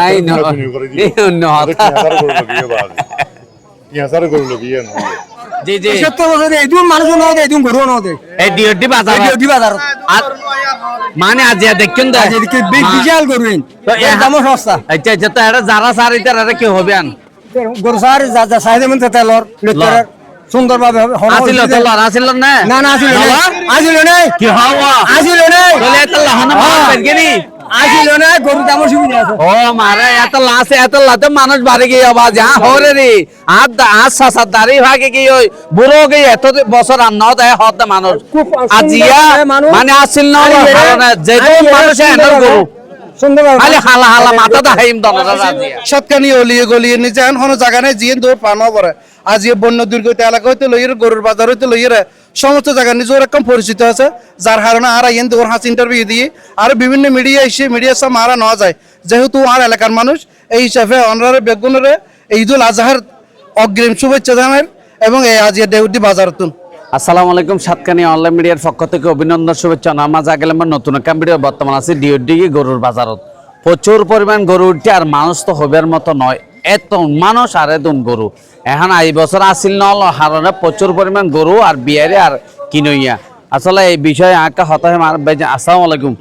নাই ন অন্য জি জি সত্তর বছরে এদিন মানুষ নদে এদিন গরু নদে এই ডিওটি বাজার ডিউটি বাজার মানে আজিয়া দেখছেন তো বিশাল তো এর সস্তা আচ্ছা আচ্ছা তো এটা যারা সারি তারা কি হবে আন গরু সার যা যা চাহিদা মতো তেলর লিটারের সুন্দর ভাবে আসিল না না না আসিল না আসিল না কি হওয়া আসিল না বলে আসিল না গরু দামও সুবিধা আছে। ও মারে এত লাসে এত লাতে মানুষ বাড়ি গিয়ে আবার যা হরে রে। আর আর সাসার দাড়ি ভাগে কি ওই বুড়ো গিয়ে এত বছর আর ন দেয় হতে মানুষ। খুব আজিয়া মানে আসিল না আর এরা- হারনে যে আর এরা মানুষ এন্ডার গরু। খালি হালা হালা মাথা দা হাইম দনরা আজিয়া সৎকানি অলিয়ে গলিয়ে নিজে এখন কোনো জায়গা নেই জিয়ে দৌড় পানো পরে আজ বন্য দুর্গত এলাকা হইতে লইয়ের গরুর বাজার হইতে লইয়ের সমস্ত জায়গা নিজে ওরকম পরিচিত আছে, যার কারণে আর আইন ওর হাস ইন্টারভিউ দিয়ে আর বিভিন্ন মিডিয়া এসে মিডিয়ার সামনে আর নেওয়া যায়। যেহেতু আর এলাকার মানুষ, এই হিসাবে অনারে বেগুনরে ঈদুল আজহার অগ্রিম শুভেচ্ছা জানাই এবং এই আজ ডেউটি বাজার তুন। আসসালামু আলাইকুম, সাতকানি অনলাইন মিডিয়ার পক্ষ থেকে অভিনন্দন, শুভেচ্ছা। নামাজ আগেলাম নতুন একটা ভিডিও বর্তমান আছে ডিওডিগি গরুর বাজারত। প্রচুর পরিমাণ গরু উঠছে, আর মানুষ তো হবের মতো নয়, এত মানুষ আর এদন গরু। এখন এই বছর আসিল নল হারণে প্রচুর পরিমাণ গরু আর বিয়ারে আর কিনইয়া। আসলে এই বিষয়ে আঁকা মার বেজে আসসালামু আলাইকুম।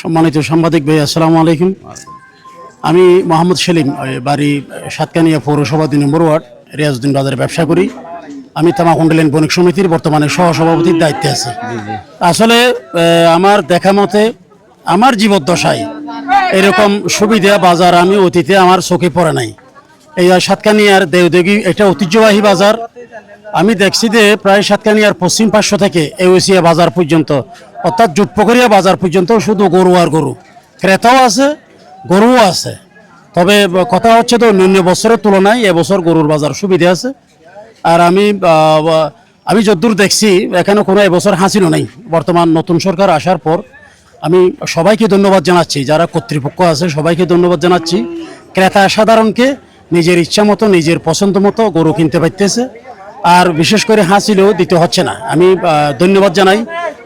সম্মানিত সাংবাদিক ভাই আসসালামু আলাইকুম। আমি মোহাম্মদ সেলিম বাড়ি সাতকানিয়া পৌরসভা দুই নম্বর ওয়ার্ড রিয়াজউদ্দিন বাজারে ব্যবসা করি। আমি তামাকুন্ডলেন বণিক সমিতির বর্তমানে সহসভাপতির দায়িত্বে আছি। আসলে আমার দেখা মতে আমার জীবদ্দশায় এরকম সুবিধা বাজার আমি অতীতে আমার চোখে পড়ে নাই। এই সাতকানিয়ার দেওদেগি, এটা ঐতিহ্যবাহী বাজার। আমি দেখছি যে প্রায় সাতকানিয়ার পশ্চিম পার্শ্ব থেকে এওসিয়া বাজার পর্যন্ত, অর্থাৎ জুটপকরিয়া বাজার পর্যন্ত শুধু গরু আর গরু। ক্রেতাও আছে, গরুও আছে। তবে কথা হচ্ছে তো অন্যান্য বছরের তুলনায় এবছর গরুর বাজার সুবিধা আছে। আর আমি আমি যদ্দূর দেখছি, এখানে কোনো এবছর হাসিলও নেই। বর্তমান নতুন সরকার আসার পর আমি সবাইকে ধন্যবাদ জানাচ্ছি, যারা কর্তৃপক্ষ আছে সবাইকে ধন্যবাদ জানাচ্ছি। ক্রেতা সাধারণকে নিজের ইচ্ছা মতো নিজের পছন্দ মতো গরু কিনতে পারতেছে। আর বিশেষ করে হাসিলেও দিতে হচ্ছে না। আমি ধন্যবাদ জানাই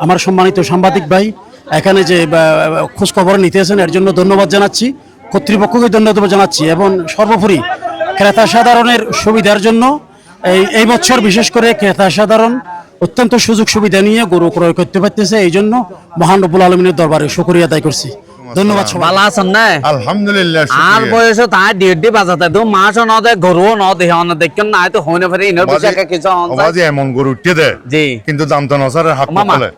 আমার সম্মানিত সাংবাদিক ভাই। এখানে যে আহ, খোঁজ খবর নিতেছেন এর জন্য ধন্যবাদ জানাচ্ছি। কর্তৃপক্ষকে ধন্যবাদ জানাচ্ছি এবং সর্বোপরি ক্রেতা সাধারণের সুবিধার জন্য এই এই বছর বিশেষ করে ক্রেতা সাধারণ অত্যন্ত সুযোগ সুবিধা নিয়ে গরু ক্রয় করতে পারতেছে। এই জন্য মহান রব্বুল আলমিনের দরবারে শুকরিয়া আদায় করছি। ধন্যবাদ ভালো আছেন না? আলহামদুলিল্লাহ আর। বয়সে ডিওটি বাজাতে ন দে গরুও ন দেহ ন তো হইনে ফেরে ইনর কিছু। অবাধে এমন গরু উঠতে দে। জি। কিন্তু দাম তো নসারে হাত। পাতলে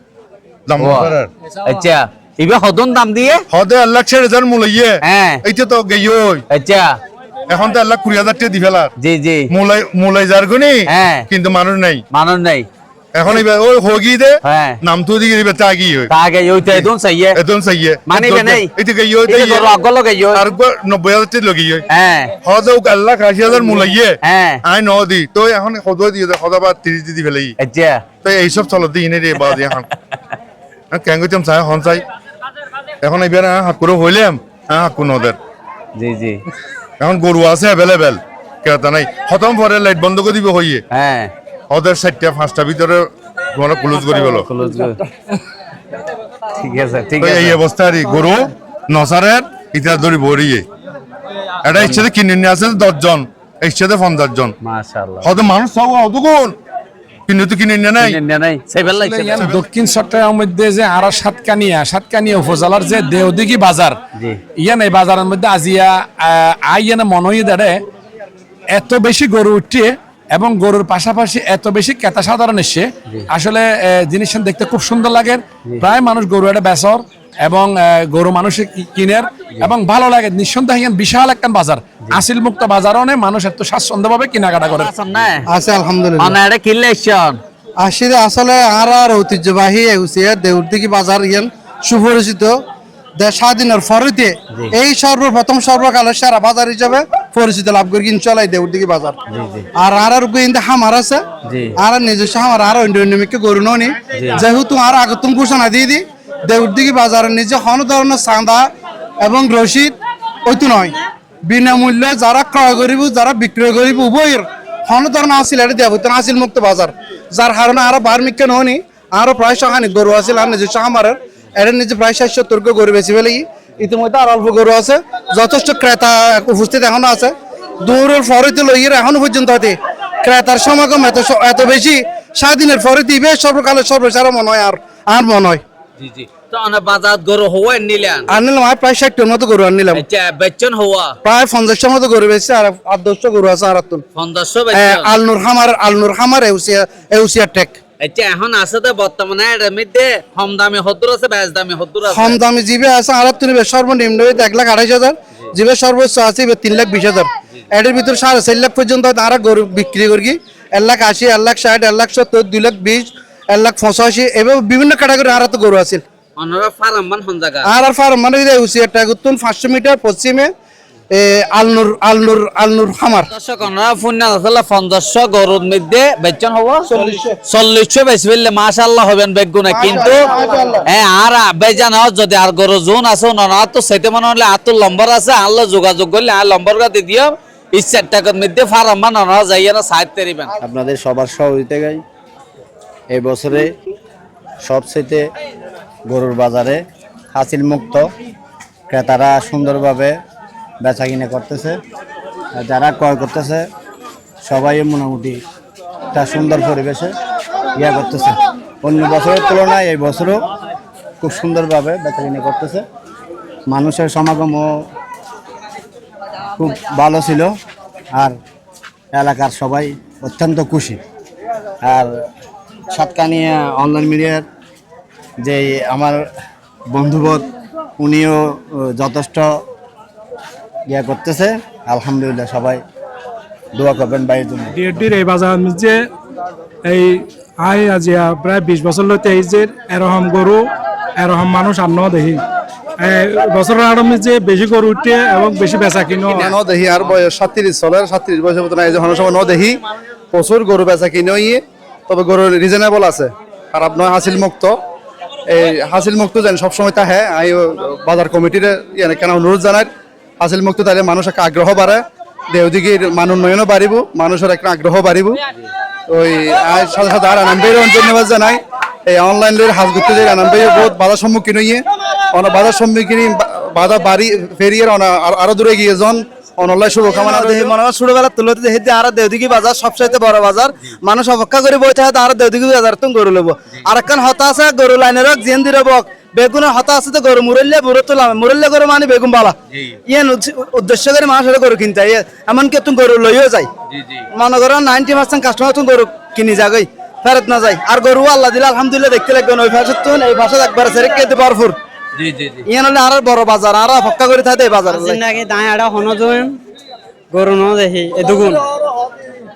দাম নসারে আচ্ছা ইবে হদন দাম দিয়ে? হদে আল্লাহ ছেড়ে হাজার মূলাইয়ে হ্যাঁ। এইটা তো গেই আচ্ছা। এখন তো আল্লাহ কুড়ি হাজার টাকা দি ফেলার জি জি মূলাই মূলাই যার গুনি হ্যাঁ। কিন্তু মানুষ নাই। মানুষ নাই। এখন এবার ওই হগি দে হ্যাঁ। নাম তো দিকে দিবে তা কি হয় তা আগে ইউতে দুন সাইয়ে এদন নাই। গেই হয় এই গরু অগল লগে ইয়ো আর গো- নব্বই হাজার টাকা লগি হয়। হ্যাঁ হদে আল্লাহ আশি হাজার মূলাইয়ে হ্যাঁ। আই ন দি। তো এখন সদ দিয়ে দে সদা বা তিরিশ দি ফেলাই আচ্ছা তো এইসব চলত দিই নে রে বাদ এখন। কেন করতাম চাই হন চাই। এখন এবার হাত করে হইলাম হ্যাঁ কোনো ওদের জি জি। এখন গরু আছে অ্যাভেলেবেল কেতা নাই। খতম পরে লাইট বন্ধ করে দিব হইয়ে। হ্যাঁ। ওদের চারটা পাঁচটা ভিতরে মানে ক্লোজ করি বলো। ঠিক আছে ঠিক এই অবস্থা আর গরু নসারের ইতিহাস ধরি ভরিয়ে এটা ইচ্ছাতে কিনে নিয়ে আছে দশজন ইচ্ছাতে পঞ্চাশ জন হয়তো মানুষ সব অতগুণ কিন্তু তো কিনে নিয়ে নাই। কিনে নাই। সেবেল লাগছে ইয়ান দক্ষিণ চট্টগ্রামের মধ্যে যে আর সাতকানিয়া সাতকানিয়া উপজেলার যে দেওদিঘি বাজার জি। ইয়ান এই বাজারের মধ্যে আজিয়া আহ, আইয়ানে মনে হয় দাঁড়ে এত বেশি গরু উঠছে এবং গরুর পাশাপাশি এত বেশি ক্রেতা সাধারণ এসছে আসলে আহ, জিনিসটা দেখতে খুব সুন্দর লাগে। প্রায় মানুষ গরু এটা বেচর এবং গরু মানুষে কিনের এবং ভালো লাগে। নিঃসন্দেহে বিশাল একটা বাজার। আসিল মুক্ত বাজার অনেক মানুষ এত স্বাচ্ছন্দ্যভাবে কেনাকাটা করে। আছেন আছে আলহামদুলিল্লাহ। অনারে কিনলে আসলে আসলে আর আর ঐতিহ্যবাহী দেউরদিঘি বাজার ইয়ান সুপরিচিত। দে স্বাধীনের ফরিতে এই সর্বপ্রথম সর্বকালের সেরা বাজার হিসাবে পরিচিত লাভ করি কিন চলাই দেউরদিঘি বাজার। আর আর আর কিন্তু হামার আছে। জি। আর নিজস্ব হামার আর অন্য অন্য মিকে গরু ননি। যেহেতু আর আগতুম ঘোষণা দিয়ে দি দেউরদিঘি বাজারের নিজে কোনো ধরনের চাঁদা এবং রসিদ ওইতো নয়। বিনামূল্যে যারা ক্রয় করিব যারা বিক্রয় করিব উভয়ের কোনো ধরনের আসিল এটা দেব তো আসিল মুক্ত বাজার। যার কারণে আরও বার মিক্কে নহনি আরও প্রায় সহানি গরু আসিল আর নিজস্ব আমারের এটা নিজে প্রায় ষাট সত্তর করে গরু বেশি ফেলে ইতিমধ্যে আর অল্প গরু আছে। যথেষ্ট ক্রেতা উপস্থিত এখনও আছে। দূরের ফরিতে লইয়ের এখনও পর্যন্ত হতে ক্রেতার সমাগম এত এত বেশি। স্বাধীনের ফরে দিবে সর্বকালের সর্বসারা মনে হয় আর আর মনে হয়। জি জি। তো অনেক বাজার গরু হওয়া নিলেন? আর নিলাম আর প্রায় ষাটটার মতো গরু আর নিলাম। আচ্ছা বেচন হওয়া? প্রায় পঞ্চাশটার মতো গরু বেশি আর আট দশটা গরু আছে আর আলনুর হামার আলনুর হামার এউসিয়া এউসিয়া টেক। আচ্ছা এখন আছে তো বর্তমানে এটার মধ্যে কম দামি হদ্দুর আছে বেশ দামি হদ্দুর আছে। কম দামি জিবে আছে আর তুমি সর্বনিম্ন এক লাখ আড়াইশ হাজার জিবে সর্বোচ্চ আছে তিন লাখ বিশ হাজার এটার ভিতর সাড়ে চার লাখ পর্যন্ত তারা গরু বিক্রি করি এক লাখ আশি এক লাখ ষাট এক লাখ সত্তর দুই লাখ বিশ এক লাখ পঁচাশি এভাবে বিভিন্ন ক্যাটাগরি আর তো গরু আছে অন্যরা ফার্ম জায়গা আর আর ফার্ম মানে একটা পাঁচশো মিটার পশ্চিমে আলনুর আলনুর আলনুর খামার। দর্শক অন্যরা ফোন না আসলে পঞ্চাশশো গরুর মধ্যে বেচন হব? চল্লিশশো। বেশি ফেললে মাশাল্লাহ হবেন বেগুনে কিন্তু হ্যাঁ আর বেজান যদি আর গরু জোন আছে ওনারা তো সেটা মনে হলে আর তো লম্বর আছে আল্লাহ যোগাযোগ করলে আর লম্বর গাতে দিও ইচ্ছার টাকার মধ্যে ফার্ম বান ওনারা যাইয়া না সাইড তেরিবেন আপনাদের সবার সহযোগিতায় এই বছরে সবচেয়ে গরুর বাজারে হাসিল মুক্ত ক্রেতারা সুন্দরভাবে বেচা কিনে করতেছে যারা ক্রয় করতেছে সবাই মোটামুটি একটা সুন্দর পরিবেশে ইয়া করতেছে। অন্য বছরের তুলনায় এই বছরও খুব সুন্দরভাবে বেচা কিনে করতেছে। মানুষের সমাগমও খুব ভালো ছিল আর এলাকার সবাই অত্যন্ত খুশি। আর সাতকানিয়া অনলাইন মিডিয়ার যে আমার বন্ধুবোধ উনিও যথেষ্ট ইয়া করতেছে। আলহামদুলিল্লাহ সবাই দোয়া করবেন বাইরের জন্য। ডিএডির এই বাজার যে এই আই আজিয়া প্রায় বিশ বছর লইতে এই যে এরকম গরু এরকম মানুষ আর ন দেখি এই বছরের আরম্ভে যে বেশি গরু উঠে এবং বেশি বেচা কিনো ন দেখি আর বয়স সাতত্রিশ চলে সাতত্রিশ বয়সের মতন এই যখন সময় ন দেখি প্রচুর গরু বেচা কিনে ইয়ে তবে গরু রিজনেবল আছে। খারাপ নয় হাসিল মুক্ত এই হাসিল মুক্ত যেন সবসময় তাহে আমি বাজার কমিটির কেন অনুরোধ জানাই। হাসিল মুক্ত তাহলে মানুষ একটা আগ্রহ বাড়ে দেহদিগির মান উন্নয়নও বাড়িব মানুষের একটা আগ্রহ বাড়িব। ওই সাথে সাথে আর আনন্দের ধন্যবাদ জানাই। এই অনলাইনের হাজ ঘুরতে যাই বহুত বাধার সম্মুখীন হইয়ে অনেক বাধার সম্মুখীন বাধা বাড়ি ফেরিয়ে অনা- আর- দূরে গিয়ে জন অনলাইন শুভকামনা দেখি মনে হয় ছোটবেলা তুলতে দেখি যে আর দেওদিঘি বাজার সবচাইতে বড় বাজার। মানুষ অপেক্ষা করে বইতে হয় আর দেওদিঘি বাজার তো গরু লব আর একখান হতা আছে গরু লাইনের জিন দিয়ে বক বেগুনের হতা আছে তো গরু মুরল্লে বুড়ো তোলাম মুরল্লে গরু মানে বেগুন বালা। ইয়েন উদ্দেশ্য- করে মানুষ গরু কিনতে হয়। এমনকি তুমি গরু লইও যায়। মনে করো নাইনটি পার্সেন্ট কাস্টমার তুমি গরু কিনি যাগই ফেরত না যায়। আর গরু আল্লাহ দিলে আলহামদুলিল্লাহ দেখতে লাগবেন ওই পাশে তো এই পাশে একবার সেরে কেটে পারফুর জি জি জি। ইয়ে হলে আর বড় বাজার আর অপেক্ষা করে থাকে এই বাজার। হনো গরু ন দেখি এদুগুন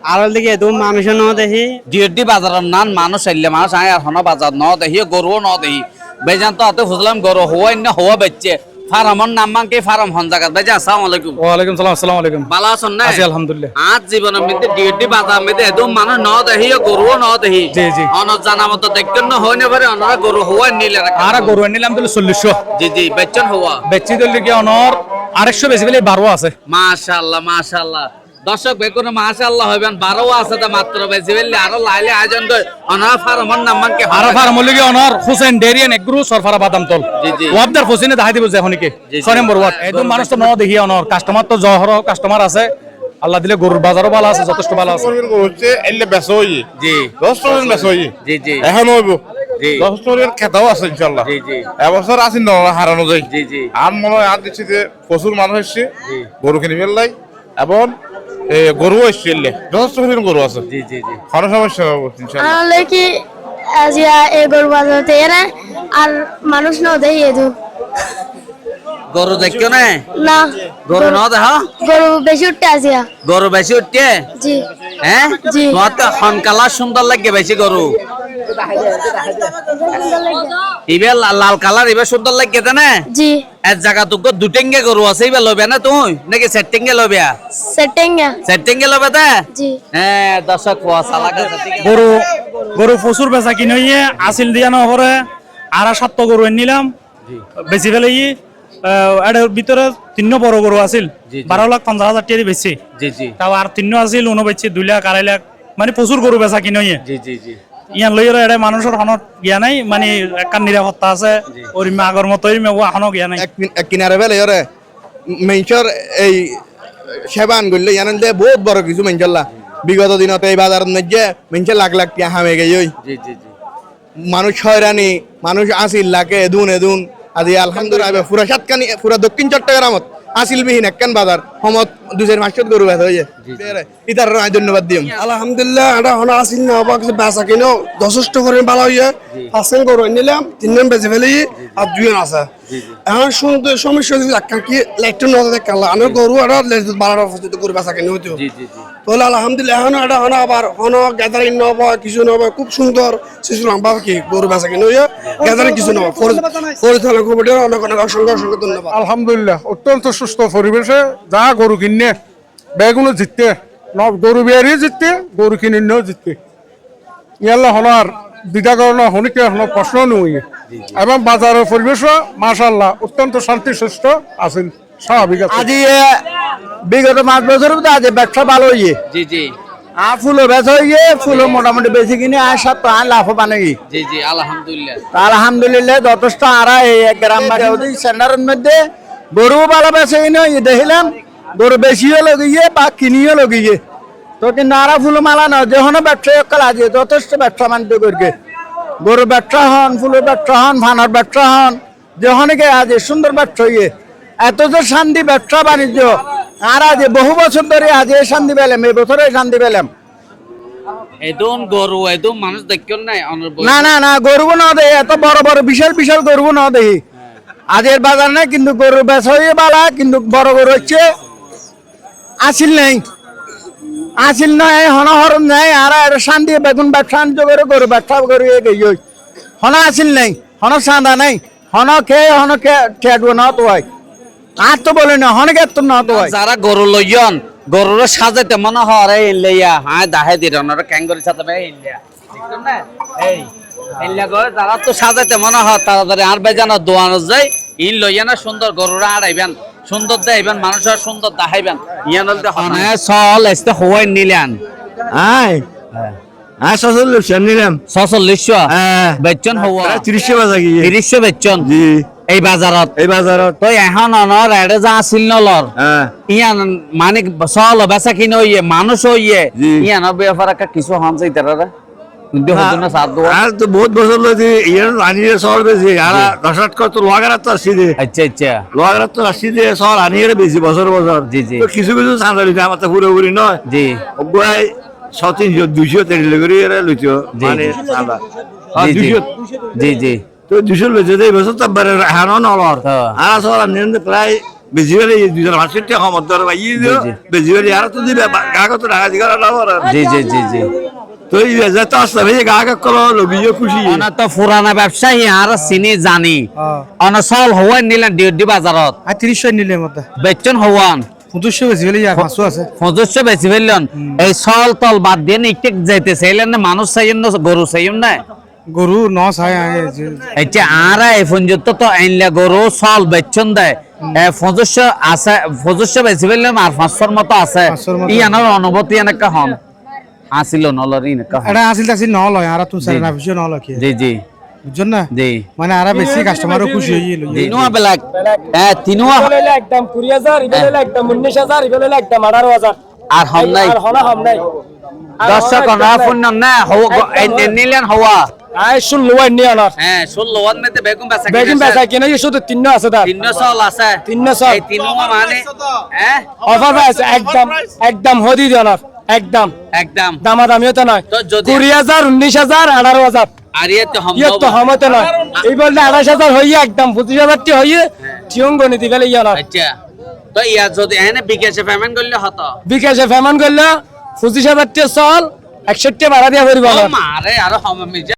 আর দিকে এদু মানুষ ন দেখি। ডিএডি বাজারের নান মানুষ আইলে মানুষ আয় আর হন বাজার ন দেখি গরুও ন দেখি। বেজান তো গরু হওয়া না হওয়া বেচছে। ফার্মর নাম মাংকে ফার্ম হন জায়গা বেজা আসসালামু আলাইকুম। ওয়ালাইকুম সালাম আসসালামু আলাইকুম। ভালো আছেন না আছি আলহামদুলিল্লাহ। আজ জীবনের মধ্যে ডিএডি বাজার মধ্যে একদম মানুষ ন দেখি গরুও ন দেখি জি, জি। অন জানা মতো দেখতেন না না পারে অনরা গরু হওয়া নিলে না আর গরু নিলাম দিলে চল্লিশশো। জি জি বেচন হওয়া। বেচি দিল কি অনর আরেকশো বেশি পেলে বারো আছে। মাশাআল্লাহ মাশাআল্লাহ। দর্শক বেকুন মাশাআল্লাহ হইবেন বারো আছে তো মাত্র বেশি বেললে আরও লাইলে আয়োজন করে অনার ফার্মর নাম মানকে আর ফার্মলি কি অনর হুসেন ডেরিয়ান এগ্রু সরফারা বাদাম তল। জি, জি। ওয়াবদার ফসিনে দেখাই দিব যে জি। ছয় নম্বর ওয়ার্ড। একদম মানুষ তো ন দেখি অনর। কাস্টমার তো জহর কাস্টমার আছে। আল্লাহ দিলে গরুর বাজারও ভালো আছে যথেষ্ট ভালো আছে। হচ্ছে এলে বেসা হইয়ে জি। দশ টনের বেসা হইয়ে জি জি। এখন হইব। জি। দশ টনের খেতাও আছে ইনশাল্লাহ জি, জি। এবছর আছে ন হারানো যায় জি, জি। আর মনে হয় আর দেখছি যে প্রচুর মানুষ এসছে। গরু কিনে ফেললাই। এবং গরু এসছে যথেষ্ট পরিমাণ গরু আছে। জি জি জি। কোনো সমস্যা হবে ইনশাল্লাহ। কি আজিয়া এই গরু বাজারতে এরা আর মানুষ ন দেই এদু গরু দেখছ না? না। গরু ন দেখ গরু বেশি উঠতে আজিয়া গরু বেশি উঠতে জি। হ্যাঁ? জি। তোমার তো হনকালা সুন্দর লাগে বেশি গরু। ইবে লাল কালার ইবে সুন্দর লাগে না জি। এক জায়গা তো দুটেঙ্গে গরু আছে ইবে লবে না তুই? নাকি সেটিংগে লবে সেটিং সেটিংগে লবে তা? জি। হ্যাঁ দর্শক লাগে গরু গরু প্রচুর বেচা কিনে ইয়ে আসিল দিয়া নহরে আর সাত গরু নিলাম বেশি ফেলে ই এটার ভিতরে তিন বড় গরু আছিল। বারো লাখ পঞ্চাশ হাজার টাকা বেশি জি জি। তাও আর তিন আছিল উনো বেচছি দুই লাখ আড়াই লাখ। মানে প্রচুর গরু বেচা কিনে ইয়ে জি জি জি। ইয়ান লইয়ের এটা মানুষের হনত গিয়া নাই মানে একটা নিরাপত্তা আছে ওরিমে আগর মতোই মেবো এখনও গিয়া নাই। এক এক কিনারে বেলে ওরে মেঞ্চর এই সেবান করলে ইয়ান দে বহুত বড় কিছু মেঞ্চল্লা বিগত দিনতে এই বাজারের মধ্যে মেঞ্চে লাখ লাখ টিয়া হামে গেই ওই জি জি জি। মানুষ হয়রানি মানুষ আসিল লাখে এদুন এদুন আজি আলহামদুলিল্লাহ পুরা সাতকানি পুরা দক্ষিণ চট্টগ্রামত আসিল বিহীন একখান বাজার সমত দুজের মাসত গরু বেচা হয়ে ইতার আমি ধন্যবাদ দিম। আলহামদুলিল্লাহ এটা হনা আসিল না হবা কিছু বেচা কিনো যথেষ্ট করে ভালো হইয়া পাঁচজন গরু নিলাম তিন বেঁচে ফেলি আর দুজন আছে। এখন সুন্দর সমস্যা কি লাইটটা নজর আমার গরু আর বারোটা পর্যন্ত গরু বেচা কিনে হইতো জি জি জি। তাহলে আলহামদুলিল্লাহ এখন এটা হনা আবার হন গ্যাদারিং নব কিছু নব খুব সুন্দর শিশু কি গরু বেচা কিনে হইয়া গ্যাদারিং কিছু নব পরিচালনা কমিটির অনেক অনেক অসংখ্য অসংখ্য ধন্যবাদ। আলহামদুলিল্লাহ অত্যন্ত সুস্থ পরিবেশে যা গরু কিনে বেগুনো জিততে গরু বিয়ারি জিততে গরু কিনিনেও জিততে ইয়াল্লা হনার দ্বিধা করণ হনিকে হন প্রশ্ন নই। এবং বাজারের পরিবেশ মাশাল্লাহ অত্যন্ত শান্তি সুস্থ আছিল স্বাভাবিক আছে আজি বিগত পাঁচ বছর আজ ব্যবসা ভালো হইয়ে জি জি। আর ফুলও বেচা হইয়ে ফুলও মোটামুটি বেশি কিনে আর সপ্তাহ লাভবান হই জি জি আলহামদুলিল্লাহ। আলহামদুলিল্লাহ যথেষ্ট আরা এই এক গ্রাম বাড়ি সেন্টারের মধ্যে গরু ভালো বেচে কিনে দেখিলাম গরু বেশিও লগিয়ে বা কিনিও লগিয়ে তো কিন্তু আরা ফুল মালা না যখন ব্যবসা কাল আজি যথেষ্ট ব্যবসা বাণিজ্য করবে গরু ব্যবসা হন ফুলের ব্যবসা হন ফানার ব্যবসা হন যখনকে আজ সুন্দর ব্যবসা হইয়ে এত যে শান্তি ব্যবসা বাণিজ্য আর আজ বহু বছর ধরে আজ এই শান্তি পেলাম এই বছরে শান্তি পেলাম। গরু মানুষ নাই না না না গরু না দেই এত বড় বড় বিশাল বিশাল গরু না দেই আজের বাজার না কিন্তু গরু বেচা হয়ে বালা কিন্তু বড় গরু হচ্ছে আসিল নাই। আসিল নয় হনহরণ নাই, আর আর শান্তি বেগুন ব্যবসা করে গরু ব্যবসা করে গই হন আসিল নাই, হন সাদা নাই, হন কে হন কে ঠেটবো না তো হয়। আর তো বলে না, হন কে তো না তো হয়। যারা গরু লইয়ন, গরুর সাজাইতে মনে হয় এই লইয়া হ্যাঁ দাহে দির অনর ক্যাঙ্গরি সাথে না? এই ইল্লিয়া করে যারা তো সাজাইতে মনে হয় তাড়াতাড়ি আর বেজানো দোয়ানো যায়। ইন লইয়া না সুন্দর গরুরা আড়াইবেন, সুন্দর দেখাইবেন, মানুষের সুন্দর দেখাইবেন। হনে চল এসতে হওয়াই নিলেন আয় এই বাজারত এই বাজারত তো এখন অনর এড়ে যা আছিল নলর হ্যাঁ ইয়ান মানে চল বেচা কিনে হইয়ে মানুষ হইয়ে ইয়ান ব্যাপার কিছু হন যাই তারা প্রায় বেশি বেলে দুজন মাসের টাকা মত ধরে পাই দিও জি। বেশি বেলে আর তো দিবে কাগজ টাকা দিগা না জি জি জি জি। তো এই তো আসতে ভাই গাগা কলো লগিয়ে খুশি। অনা তো পুরানা ব্যবসায়ী আর চিনি জানি। অনা চল হওয়াই নিলেন ডিউটি বাজারত আর তিরিশশো নিলে মতো। বেচন হওয়ান। পঁচিশশো বেশি ফেলে পাঁচশো আছে। সদস্য বেশি ফেললেন এই চল তল বাদ দিয়ে নিতে যাইতে চাইলেন না মানুষ না গরু চাইন না? গরু ন চাই এটা আর এই পর্যন্ত তো আইনলে গরু চল বেচন দেয় আছে সদস্য বেশি ফেললেন আর পাঁচশোর মতো আছে। ইয়ানোর অনুভূতি এনেকা হন। আসিল নলর হন এটা আসিল আসিল ন লয় আর তুমি সারা নাফিসও ন লয় জি জি। বুঝছেন না? জি। মানে আর বেশি কাস্টমারও খুশি হয়ে গেল। তিনুয়া বেলাক। হ্যাঁ তিনুয়া। একদম কুড়ি হাজার ইবেলে একদম উনিশ হাজার ইবেলে একদম আঠারো হাজার। আর হম নাই। আর হনা হম নাই। দর্শক না ফুন্ন না হওয়া নিলেন হওয়া। আই ষোলো আই নিয়ে আনার হ্যাঁ বেগুন বেচা বেগিন বেচা কিনে শুধু তিন আছে তার। তিন্ন চল আছে। তিন্ন চল। এই তিনুয়া মানে হ্যাঁ? অফার আছে একদম একদম হদি দিয়ানার একদম। একদম। দামা দামিও তো নয় কুড়ি হাজার উনিশ হাজার আঠারো হাজার। আর ইয়ে তো ইয়ে তো হমতে নয়। এই বললে আঠাশ হাজার হইয়ে একদম পঁচিশ হাজারটি হইয়ে টিয়ং গণিত গেলে ইয়ানার আচ্ছা। তো ইয়া যদি এনে বিকাশে পেমেন্ট করলে হতো? বিকাশে পেমেন্ট করলে পঁচিশ হাজারটি চল একষট্টি ভাড়া দিয়া আর হম মিজা